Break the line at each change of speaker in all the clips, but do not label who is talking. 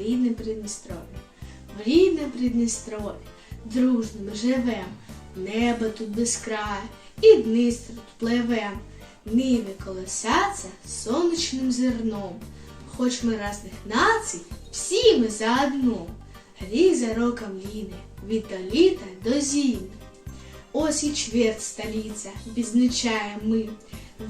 рідне Придністров'я. В рідне Придністров'я дружно ми живем, небо тут без краю, і Дністр тут пливем. Ниви колосяться сонячним зерном. Хоч ми разних націй, всі ми заодно. Рік за роком ліне, від до літа до зими. Ось і чверть столиця, відзначаємо ми.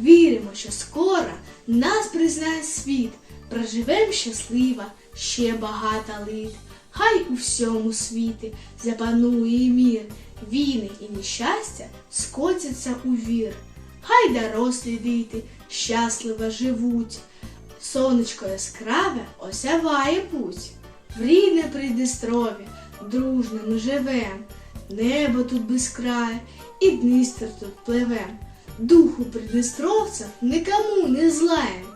Віримо, що скоро нас признає світ. Проживем щасливо ще багато літ. Хай у всьому світі запанує мір. Війни і нещастя скотяться у вір. Хай дорослі діти щасливо живуть. Сонечко яскраве осяває путь. В рідне Придністров'я дружно ми живем. Небо тут без краю, і Дністер тут пливем. Духу придністровця нікому не злаєм.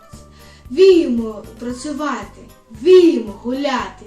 Віємо працювати, віємо гуляти,